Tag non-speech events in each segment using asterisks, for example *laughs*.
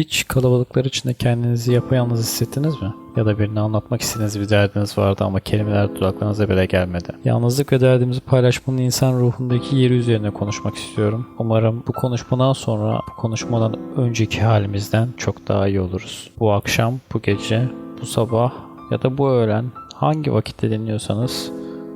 Hiç kalabalıklar içinde kendinizi yapayalnız hissettiniz mi? Ya da birine anlatmak istediğiniz bir derdiniz vardı ama kelimeler dudaklarınıza bile gelmedi. Yalnızlık ve derdimizi paylaşmanın insan ruhundaki yeri üzerine konuşmak istiyorum. Umarım bu konuşmadan sonra bu konuşmadan önceki halimizden çok daha iyi oluruz. Bu akşam, bu gece, bu sabah ya da bu öğlen hangi vakitte dinliyorsanız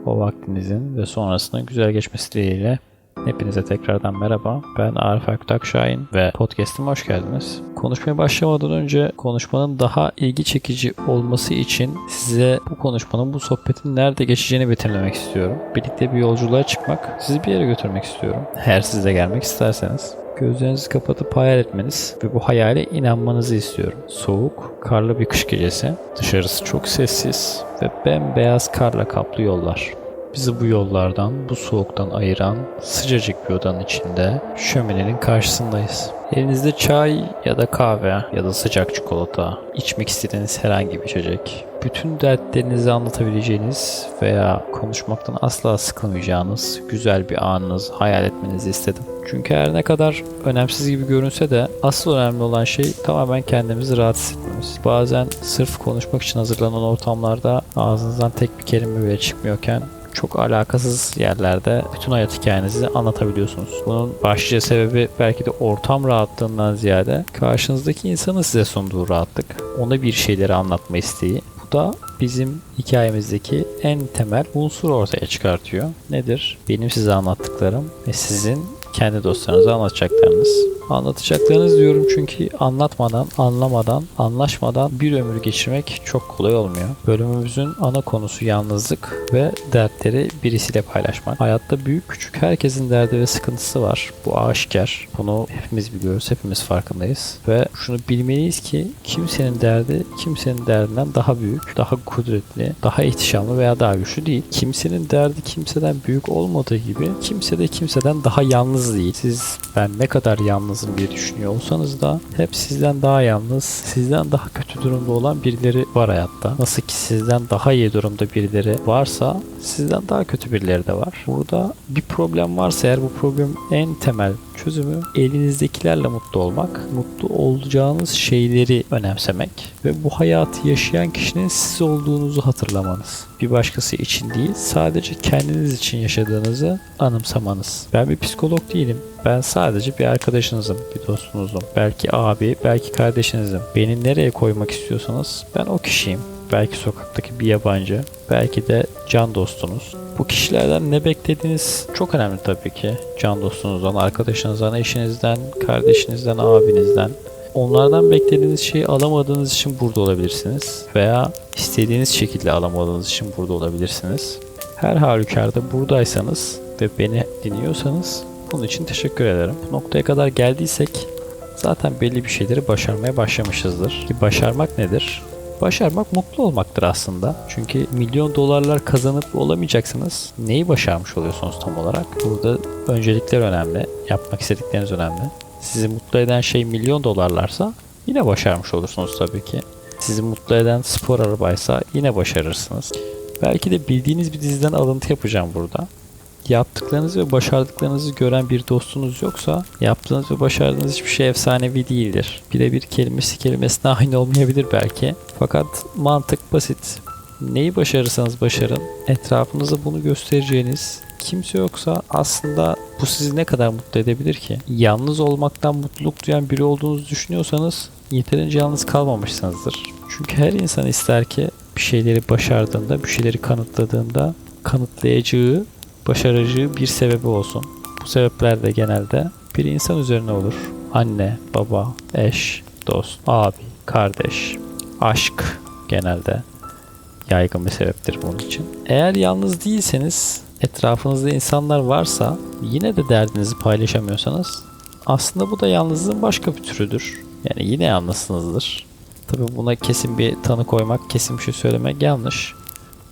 o vaktinizin ve sonrasında güzel geçmesi dileğiyle Hepinize tekrardan merhaba. Ben Arif Akşahin ve podcast'ime hoş geldiniz. Konuşmaya başlamadan önce konuşmanın daha ilgi çekici olması için size bu konuşmanın, bu sohbetin nerede geçeceğini betimlemek istiyorum. Birlikte bir yolculuğa çıkmak, sizi bir yere götürmek istiyorum. Eğer siz de gelmek isterseniz. Gözlerinizi kapatıp hayal etmeniz ve bu hayale inanmanızı istiyorum. Soğuk, karlı bir kış gecesi. Dışarısı çok sessiz ve bembeyaz karla kaplı yollar. Bizi bu yollardan, bu soğuktan ayıran sıcacık bir odanın içinde şöminenin karşısındayız. Elinizde çay ya da kahve ya da sıcak çikolata, içmek istediğiniz herhangi bir içecek. Bütün dertlerinizi anlatabileceğiniz veya konuşmaktan asla sıkılmayacağınız güzel bir anınız hayal etmenizi istedim. Çünkü her ne kadar önemsiz gibi görünse de asıl önemli olan şey tamamen kendimizi rahat hissetmemiz. Bazen sırf konuşmak için hazırlanan ortamlarda ağzınızdan tek bir kelime bile çıkmıyorken çok alakasız yerlerde bütün hayat hikayenizi anlatabiliyorsunuz. Bunun başlıca sebebi belki de ortam rahatlığından ziyade karşınızdaki insanın size sunduğu rahatlık. Ona bir şeyleri anlatma isteği. Bu da bizim hikayemizdeki en temel unsur ortaya çıkartıyor. Nedir? Benim size anlattıklarım ve sizin kendi dostlarınıza anlatacaklarınız. Anlatacaklarınız diyorum çünkü anlatmadan, anlamadan, anlaşmadan bir ömür geçirmek çok kolay olmuyor. Bölümümüzün ana konusu yalnızlık ve dertleri birisiyle paylaşmak. Hayatta büyük küçük herkesin derdi ve sıkıntısı var. Bu aşikar. Bunu hepimiz biliyoruz, hepimiz farkındayız. Ve şunu bilmeliyiz ki kimsenin derdi kimsenin derdinden daha büyük, daha kudretli, daha ihtişamlı veya daha güçlü değil. Kimsenin derdi kimseden büyük olmadığı gibi kimse de kimseden daha yalnız değil. Siz ben ne kadar yalnızım diye düşünüyor olsanız da hep sizden daha yalnız, sizden daha kötü durumda olan birileri var hayatta. Nasıl ki sizden daha iyi durumda birileri varsa sizden daha kötü birileri de var. Burada bir problem varsa eğer bu problem en temel çözümü elinizdekilerle mutlu olmak, mutlu olacağınız şeyleri önemsemek ve bu hayatı yaşayan kişinin siz olduğunuzu hatırlamanız. Bir başkası için değil, sadece kendiniz için yaşadığınızı anımsamanız. Ben bir psikolog değilim. Ben sadece bir arkadaşınızım, bir dostunuzum. Belki abi, belki kardeşinizim. Beni nereye koymak istiyorsanız ben o kişiyim. Belki sokaktaki bir yabancı, belki de can dostunuz. Bu kişilerden ne beklediğiniz çok önemli tabii ki. Can dostunuzdan, arkadaşınızdan, eşinizden, kardeşinizden, abinizden. Onlardan beklediğiniz şeyi alamadığınız için burada olabilirsiniz. Veya istediğiniz şekilde alamadığınız için burada olabilirsiniz. Her halükarda buradaysanız ve beni dinliyorsanız bunun için teşekkür ederim. Bu noktaya kadar geldiysek zaten belli bir şeyleri başarmaya başlamışızdır. Ki başarmak nedir? Başarmak mutlu olmaktır aslında. Çünkü milyon dolarlar kazanıp olamayacaksınız. Neyi başarmış oluyorsunuz tam olarak? Burada öncelikler önemli. Yapmak istedikleriniz önemli. Sizi mutlu eden şey milyon dolarlarsa yine başarmış olursunuz tabii ki. Sizi mutlu eden spor arabaysa yine başarırsınız. Belki de bildiğiniz bir diziden alıntı yapacağım burada. Yaptıklarınızı ve başardıklarınızı gören bir dostunuz yoksa yaptığınız ve başardığınız hiçbir şey efsanevi değildir. Birebir kelimesi kelimesine *laughs* aynı olmayabilir belki. Fakat mantık basit. Neyi başarırsanız başarın, etrafınıza bunu göstereceğiniz kimse yoksa aslında bu sizi ne kadar mutlu edebilir ki? Yalnız olmaktan mutluluk duyan biri olduğunuzu düşünüyorsanız yeterince yalnız kalmamışsınızdır. Çünkü her insan ister ki bir şeyleri başardığında, bir şeyleri kanıtladığında kanıtlayacağı, başaracağı bir sebebi olsun. Bu sebepler de genelde bir insan üzerine olur. Anne, baba, eş, dost, abi, kardeş, aşk genelde yaygın bir sebeptir bunun için. Eğer yalnız değilseniz, etrafınızda insanlar varsa, yine de derdinizi paylaşamıyorsanız aslında bu da yalnızlığın başka bir türüdür. Yani yine yalnızsınızdır. Tabi buna kesin bir tanı koymak, kesin bir şey söylemek yanlış.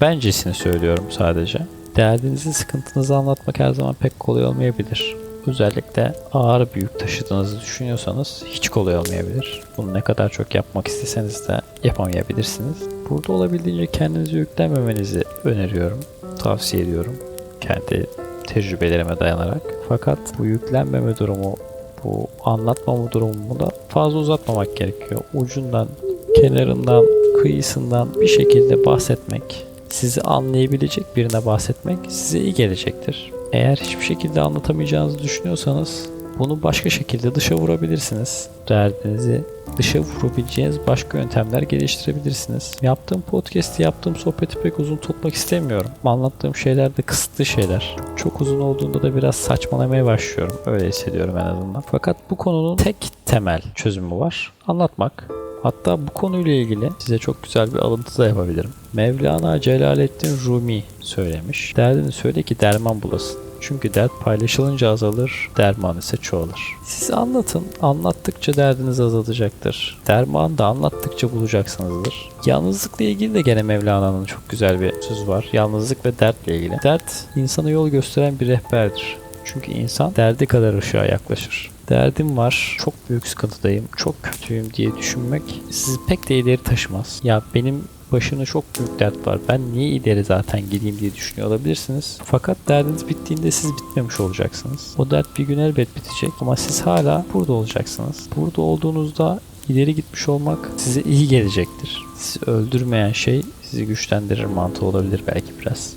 Bencesini söylüyorum sadece. Derdinizi, sıkıntınızı anlatmak her zaman pek kolay olmayabilir. Özellikle ağır bir yük taşıdığınızı düşünüyorsanız hiç kolay olmayabilir. Bunu ne kadar çok yapmak isteseniz de yapamayabilirsiniz. Burada olabildiğince kendinizi yüklenmemenizi öneriyorum, tavsiye ediyorum. Kendi tecrübelerime dayanarak. Fakat bu yüklenmeme durumu, bu anlatmama durumunu da fazla uzatmamak gerekiyor. Ucundan, kenarından, kıyısından bir şekilde bahsetmek, sizi anlayabilecek birine bahsetmek size iyi gelecektir. Eğer hiçbir şekilde anlatamayacağınızı düşünüyorsanız bunu başka şekilde dışa vurabilirsiniz. Derdinizi dışa vurabileceğiniz başka yöntemler geliştirebilirsiniz. Yaptığım podcast'i, yaptığım sohbeti pek uzun tutmak istemiyorum. Anlattığım şeyler de kısıtlı şeyler. Çok uzun olduğunda da biraz saçmalamaya başlıyorum. Öyle hissediyorum en azından. Fakat bu konunun tek temel çözümü var. Anlatmak. Hatta bu konuyla ilgili size çok güzel bir alıntı da yapabilirim. Mevlana Celaleddin Rumi söylemiş. Derdini söyle ki derman bulasın. Çünkü dert paylaşılınca azalır, derman ise çoğalır. Siz anlatın, anlattıkça derdiniz azalacaktır. Derman da anlattıkça bulacaksınızdır. Yalnızlıkla ilgili de gene Mevlana'nın çok güzel bir sözü var. Yalnızlık ve dertle ilgili. Dert insana yol gösteren bir rehberdir. Çünkü insan derdi kadar ışığa yaklaşır. Derdim var, çok büyük sıkıntıdayım, çok kötüyüm diye düşünmek sizi pek de ileri taşımaz. Ya benim başına çok büyük dert var. Ben niye ileri zaten gideyim diye düşünüyor olabilirsiniz. Fakat derdiniz bittiğinde siz bitmemiş olacaksınız. O dert bir gün elbet bitecek ama siz hala burada olacaksınız. Burada olduğunuzda ileri gitmiş olmak size iyi gelecektir. Sizi öldürmeyen şey sizi güçlendirir mantığı olabilir belki biraz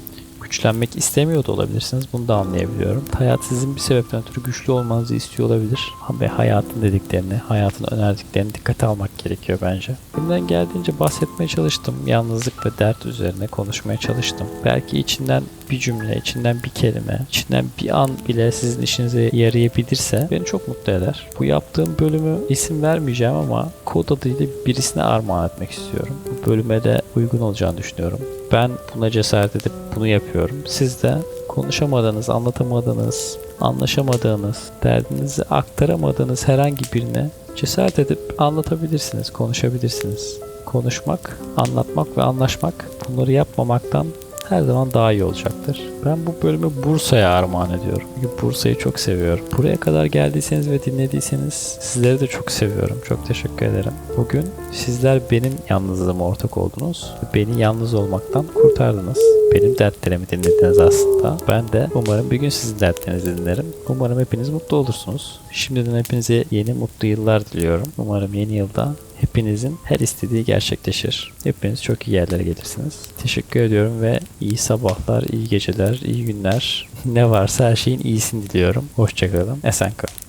güçlenmek istemiyor da olabilirsiniz. Bunu da anlayabiliyorum. Hayat sizin bir sebepten ötürü güçlü olmanızı istiyor olabilir. Ve hayatın dediklerini, hayatın önerdiklerini dikkate almak gerekiyor bence. Elimden geldiğince bahsetmeye çalıştım. Yalnızlık ve dert üzerine konuşmaya çalıştım. Belki içinden bir cümle, içinden bir kelime, içinden bir an bile sizin işinize yarayabilirse beni çok mutlu eder. Bu yaptığım bölümü isim vermeyeceğim ama kod adıyla birisine armağan etmek istiyorum. Bu bölüme de uygun olacağını düşünüyorum. Ben buna cesaret edip bunu yapıyorum. Siz de konuşamadığınız, anlatamadığınız, anlaşamadığınız, derdinizi aktaramadığınız herhangi birine cesaret edip anlatabilirsiniz, konuşabilirsiniz. Konuşmak, anlatmak ve anlaşmak bunları yapmamaktan her zaman daha iyi olacaktır. Ben bu bölümü Bursa'ya armağan ediyorum. Çünkü Bursa'yı çok seviyorum. Buraya kadar geldiyseniz ve dinlediyseniz sizleri de çok seviyorum. Çok teşekkür ederim. Bugün sizler benim yalnızlığıma ortak oldunuz. Beni yalnız olmaktan kurtardınız. Benim dertlerimi dinlediniz aslında. Ben de umarım bir gün sizin dertlerinizi dinlerim. Umarım hepiniz mutlu olursunuz. Şimdiden hepinize yeni mutlu yıllar diliyorum. Umarım yeni yılda hepinizin her istediği gerçekleşir. Hepiniz çok iyi yerlere gelirsiniz. Teşekkür ediyorum ve iyi sabahlar, iyi geceler, iyi günler. *laughs* Ne varsa her şeyin iyisini diliyorum. Hoşçakalın. Esen kalın.